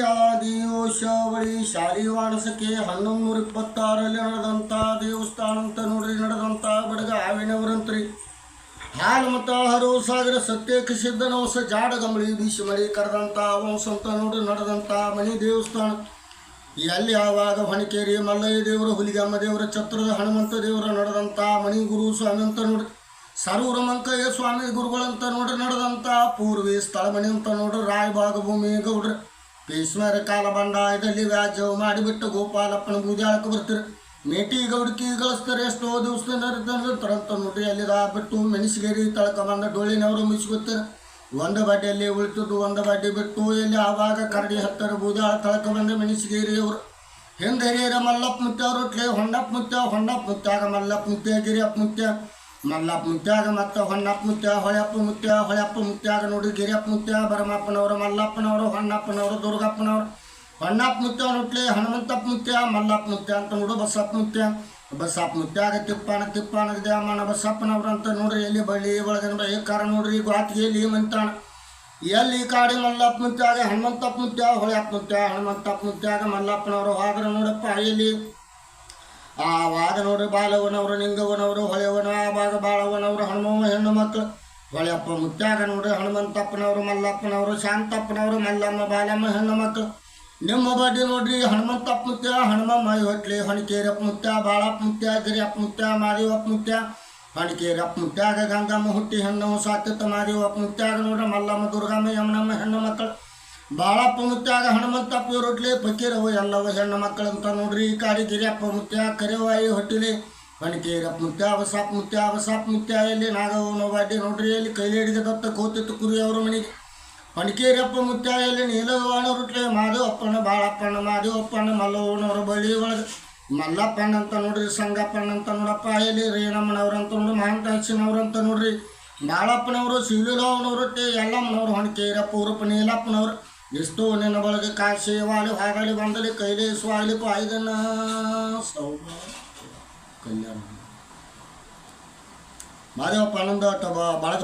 ಆದಿಯೋಶವಳಿ ಬಳಿ ವಾಣಸಕ್ಕೆ ಹನ್ನೊಂದು ನೂರ ಇಪ್ಪತ್ತಾರಲ್ಲಿ ನಡೆದಂಥ ದೇವಸ್ಥಾನ ಅಂತ ನೋಡ್ರಿ ನಡೆದಂಥ ಬಡಗ ಆವಿನವರಂತ್ರಿ ಹಾಲು ಮತ್ತು ಹರೋ ಸಾಗರ ಸತ್ಯಕ್ಕೆ ಸಿದ್ಧನ ಹೊಸ ಜಾಡ ಗಂಬಳಿ ಬೀಸಿ ಮಳಿ ಕರೆದಂಥ ವಂಶ ಅಂತ ನೋಡ್ರಿ ನಡೆದಂಥ ಮಣಿ ದೇವಸ್ಥಾನ. ಎಲ್ಲಿ ಆವಾಗ ಹೊಣಕೇರಿ, ಮಲ್ಲಯ್ಯ ದೇವರು, ಹುಲಿಗಮ್ಮ ದೇವರ, ಛತ್ರದ ಹನುಮಂತ ದೇವರ ನಡೆದಂಥ ಮಣಿ ಗುರು ಸ್ವಾಮಿ ಅಂತ ನೋಡ್ರಿ. ಸರೂರ ಮಂಕಯ್ಯ ಸ್ವಾಮಿ ಗುರುಗಳಂತ ನೋಡ್ರಿ ನಡೆದಂಥ ಪೂರ್ವಿ ಸ್ಥಳ ಮಣಿ ಅಂತ ನೋಡ್ರಿ ರಾಯಭಾಗ ಭೂಮಿ ಗೌಡ್ರಿ. ಭೀಷ್ಮರ ಕಾಲ ಬಂಡಾಯದಲ್ಲಿ ವ್ಯಾಜ್ಯವು ಮಾಡಿಬಿಟ್ಟು ಗೋಪಾಲಪ್ಪನ ಬೂದಾಳಕ್ಕೆ ಬರ್ತೀರಿ. ಮೇಟಿ ಗೌಡಕಿ ಗಳಿಸ್ತಾರೆ ಎಷ್ಟೋ ದಿವಸ ತರಂತ ನೋಡ್ರಿ ಅಲ್ಲಿ ಬಿಟ್ಟು ಮೆಣಸಿಗೇರಿ ತಳಕ ಬಂದ ಡೋಳಿನವರು ಮುಗಿಸ್ಕೊತಾರೆ ಒಂದು ಬಡ್ಡಿಯಲ್ಲಿ ಉಳಿತದ್ದು ಒಂದು ಬಡ್ಡಿ ಬಿಟ್ಟು ಎಲ್ಲಿ ಆವಾಗ ಕರಡಿ ಹತ್ತರ ಬೂದಾಳ ತಳಕ ಬಂದ ಮೆಣಸಿಗೇರಿ ಅವರು ಹಿಂದೆ ಹಿರಿಯರ ಮಲ್ಲಪ್ಪ ಮುತ್ಯ ರೊಟ್ಲೆ ಹೊಂಡಪ್ಪ ಮುತ್ಯ ಹೊಂಡಪ್ಪ ಮುತ್ಯಾಗ ಮಲ್ಲಪ್ಪ ಮುತ್ಯ ಗಿರಿಯಪ್ಪ ಮುತ್ಯ ಮಲ್ಲಪ್ಪ ಮುತ್ಯಾಗ ಮತ್ತು ಹೊನ್ನಪ್ಪ ಮುತ್ಯ ಹೊಳೆಯಪ್ಪ ಮುತ್ಯ ಹೊಳೆಯಪ್ಪ ಮುತ್ಯಾಗ ನೋಡಿ ಗಿರಿಯಪ್ಪ ಮುತ್ಯ ಬರಮಪ್ಪನವರು ಮಲ್ಲಪ್ಪನವರು, ಹೊನ್ನಪ್ಪನವರು, ದುರ್ಗಪ್ಪನವರು. ಹೊನ್ನಪ್ಪ ಮುತ್ಯ ನೋಡ್ಲಿ ಹನುಮಂತಪ್ಪ ಮುತ್ಯ ಮಲ್ಲಪ್ಪ ಮುತ್ಯ ಅಂತ ನೋಡು ಬಸಪ್ಪ ಮುತ್ಯ ಬಸಪ್ಪ ಮುತ್ಯಾಗ ತಿಪ್ಪಾನ ತಿಪ್ಪಾನ ದ್ಯಾಮನ ಬಸಪ್ಪನವ್ರು ಅಂತ ನೋಡ್ರಿ, ಎಲ್ಲಿ ಬಳ್ಳಿ ಒಳಗನ ಕಾರ ನೋಡ್ರಿ ಗಾತಿಗೆಯಲ್ಲಿ ಮಂತಾಣ ಎಲ್ಲಿ ಕಾಡಿ ಮಲ್ಲಪ್ಪ ಮುತ್ಯಾಗ ಹನುಮಂತಪ್ಪ ಮುತ್ಯ ಹೊಳೆಯಪ್ಪ ಮುತ್ಯ ಹನುಮಂತಪ್ಪ ಮುತ್ಯಾಗ ಮಲ್ಲಪ್ಪನವರು ಆದ್ರೆ ನೋಡಪ್ಪ, ಎಲ್ಲಿ? ಆ ವಾದ ನೋಡ್ರಿ ಬಾಲವನವರು ನಿಂಗವನವರು ಹೊಳೆಯವನ ಮಕ್ಕಳು ಹೊಳೆಯಪ್ಪ ಮುತ್ಯಾಗ ನೋಡ್ರಿ ಹನುಮಂತಪ್ಪನವರು, ಮಲ್ಲಪ್ಪನವರು, ಶಾಂತಪ್ಪನವರು, ಮಲ್ಲಮ್ಮ, ಬಾಲಮ್ಮ ಹೆಣ್ಣು ಮಕ್ಕಳು ನಿಮ್ಮ ಬಡ್ಡಿ ನೋಡ್ರಿ, ಹನುಮಂತಪ್ಪ ಮುತ್ಯ, ಹನುಮಮ್ಮ ಹೊಟ್ಲಿ, ಹೊಣಕೇರಪ್ಪ ಮುತ್ಯ, ಬಾಳಪ್ಪ ಮುತ್ಯ, ಗಿರಿಯಪ್ಪ ಮುತ್ಯ, ಮಾದೇವಪ್ಪ ಮುತ್ಯ. ಹೊಣಕೇರಪ್ಪ ಮುತ್ಯಾಗ ಗಂಗಮ್ಮ ಹುಟ್ಟಿ, ಹೆಣ್ಣು ಸಾತ್ಯತ ಮಾದೇವಪ್ಪ ಮುತ್ಯಾಗ ನೋಡ್ರಿ, ಮಲ್ಲಮ್ಮ, ದುರ್ಗಮ್ಮ, ಯಮನಮ್ಮ ಹೆಣ್ಣು ಮಕ್ಕಳು ಬಾಳಪ್ಪ ಮುತ್ಯಾಗ ಹನುಮಂತಪ್ಪ ರೊಟ್ಲಿ ಫಕೀರವು ಎಲ್ಲವ ಹೆಣ್ಣು ಅಂತ ನೋಡ್ರಿ. ಕಾಡಿ ಗಿರಿಯಪ್ಪ ಮುತ್ಯ, ಕರೆವಾಯಿ ಹೊಟ್ಟಿಲಿ. ಹೊಣಕೇರಪ್ಪ ಮುತ್ಯಾವ ಸಾಪ್ ಮುತ್ಯಾವ ಸಾಪ್ ಮುತ್ಯ ಎಲ್ಲಿ ನಾಗವನ ನೋಡ್ರಿ, ಎಲ್ಲಿ ಕೈಲಿ ಹಿಡಿದ ದತ್ತ ಕೋತಿತ್ತು ಕುರಿ ಅವರು ಮನೆಗೆ. ಹೊಣಕೇರಪ್ಪ ಮುತ್ಯ ಎಲ್ಲಿ ನೀಲವಾಣ ರುಟ್ಲೆ ಮಾದೇವಪ್ಪನ ಬಾಳಪ್ಪನ ಮಾದೇವಪ್ಪನ ಮಲ್ಲವನವರ ಬಳಿ ಒಳಗೆ. ಮಲ್ಲಪ್ಪಣ್ಣ ಅಂತ ನೋಡ್ರಿ, ಸಂಗಪ್ಪಣ್ಣ ಅಂತ ನೋಡಪ್ಪ, ಎಲ್ಲಿ ರೇಣಮ್ಮನವ್ರಂತ ನೋಡ್ರಿ ಅಂತ ನೋಡ್ರಿ. ಬಾಳಪ್ಪನವರು ಶಿವಲೀಲಾವನವರು ಟೇ ಎಲ್ಲಮ್ಮನವರು ಹೊಣಕೇರಪ್ಪ ಊರಪ್ಪ, ನೀಲಪ್ಪನವ್ರು. ಎಷ್ಟೋ ನಿನ್ನ ಬಳಗ ಕಾಶಿ ವಾಲಿ ಹಾಗಲಿ ಬಂದಲಿ ಕೈಲೇಶ್ವಾಲಿ ಪಾಯ್ದನ ಸೌಭ ಕಲ್ಯಾಣ ಮಾದೇವಪ್ಪ ಆನಂದ ಬಳಗ